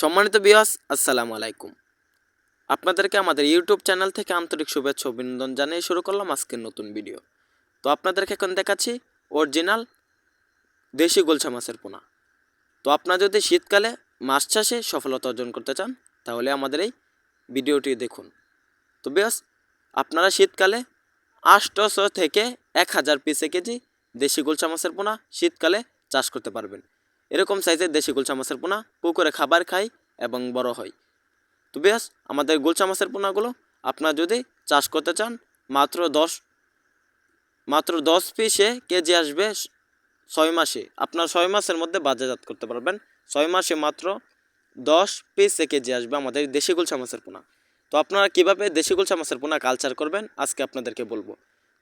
সম্মানিত বিয়াস আসসালামু আলাইকুম। আপনাদেরকে আমাদের ইউটিউব চ্যানেল থেকে আন্তরিক শুভেচ্ছা অভিনন্দন জানিয়ে শুরু করলাম আজকের নতুন ভিডিও। তো আপনাদেরকে এখন দেখাচ্ছি অরিজিনাল দেশি গোলছা মাছের পোনা। তো আপনারা যদি শীতকালে মাছ চাষে সফলতা অর্জন করতে চান, তাহলে আমাদের এই ভিডিওটি দেখুন। তো বিয়াস আপনারা শীতকালে আটশোশো থেকে এক হাজার পিসে কেজি দেশি গোলছা মাছের পোনা শীতকালে চাষ করতে পারবেন। এরকম সাইজের দেশি গুলচা মাছের পোনা পুকুরে খাবার খায় এবং বড় হয়। তো বেশ আমাদের গুলচা মাছের পোনাগুলো আপনার যদি চাষ করতে চান, মাত্র দশ মাত্র দশ পিসে কেজি আসবে ছয় মাসে। আপনার ছয় মাসের মধ্যে বাজারজাত করতে পারবেন। ছয় মাসে মাত্র দশ পিসে কেজি আসবে আমাদের দেশি গুলচা মাছের পোনা। তো আপনারা কীভাবে দেশি গুলচা মাছের পোনা কালচার করবেন, আজকে আপনাদেরকে বলব।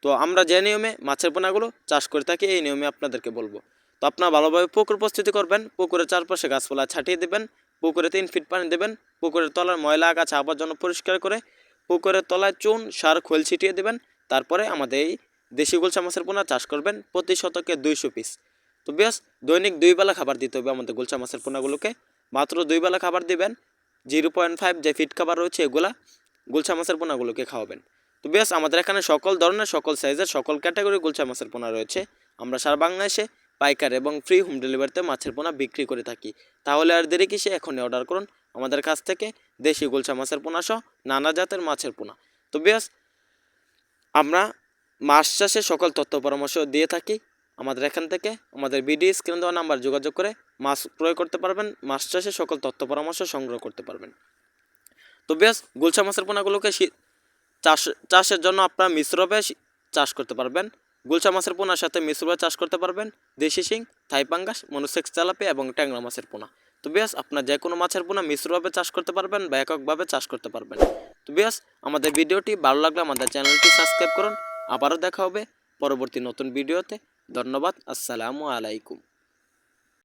তো আমরা যে নিয়মে মাছের পোনাগুলো চাষ করে থাকি, এই নিয়মে আপনাদেরকে বলব। তো আপনারা ভালোভাবে পুকুর প্রস্তুতি করবেন, পুকুরের চারপাশে গাছপালা ছাটিয়ে দেবেন, পুকুরে তিন ফিট পানি দেবেন, পুকুরের তলার ময়লা আগাছা আবর্জনা পরিষ্কার করে পুকুরের তলায় চুন, সার, খোল ছিটিয়ে দেবেন, তারপরে আমাদের এই দেশি গুলশা মাছের পোনা চাষ করবেন প্রতি শতকে দুইশো পিস তো বেশ দৈনিক দুই বেলা খাবার দিতে হবে আমাদের গুলশা মাছের পোনাগুলোকে। মাত্র দুই বেলা খাবার দিবেন, জিরো পয়েন্ট ফাইভ যে ফিট খাবার রয়েছে এগুলা, গুলশা মাছের পোনাগুলোকে খাওয়াবেন। তো বেশ আমাদের এখানে সকল ধরনের, সকল সাইজের সকল ক্যাটাগরি গুলশা মাছের পোনা রয়েছে। আমরা সারা বাংলাদেশে পাইকার এবং ফ্রি হোম ডেলিভারিতে মাছের পোনা বিক্রি করে থাকি। তাহলে আর দেরি কিসে? এখনই অর্ডার করুন। আমাদের কাছ থেকে দেশি গুলশা মাছের পোনা সহ নানা জাতের মাছের পোনা। তো বেশ আমরা মাছ চাষে সকল তথ্য পরামর্শ দিয়ে থাকি। আমাদের এখান থেকে আমাদের বিডি স্ক্রিন দেওয়া নাম্বার যোগাযোগ করে মাছ ক্রয় করতে পারবেন, মাছ চাষে সকল তথ্য পরামর্শ সংগ্রহ করতে পারবেন। তো বেশ গুলশা মাছের পোনাগুলোকে চাষ চাষের জন্য আপনারা মিশ্রভাবে চাষ করতে পারবেন। গুলশা মাছের পোনার সাথে মিশ্রভাবে চাষ করতে পারবেন। দেশি শিং থাইপাঙ্গাস মনুসেক্স চালাপে এবং ট্যাংরা মাছের পোনা। তো বেশ আপনার যে কোনো মাছের পোনা মিশ্রভাবে চাষ করতে পারবেন বা এককভাবে চাষ করতে পারবেন। তো বেশ আমাদের ভিডিওটি ভালো লাগলে আমাদের চ্যানেলটি সাবস্ক্রাইব করুন। আবারও দেখা হবে পরবর্তী নতুন ভিডিওতে। ধন্যবাদ, আসসালামু আলাইকুম।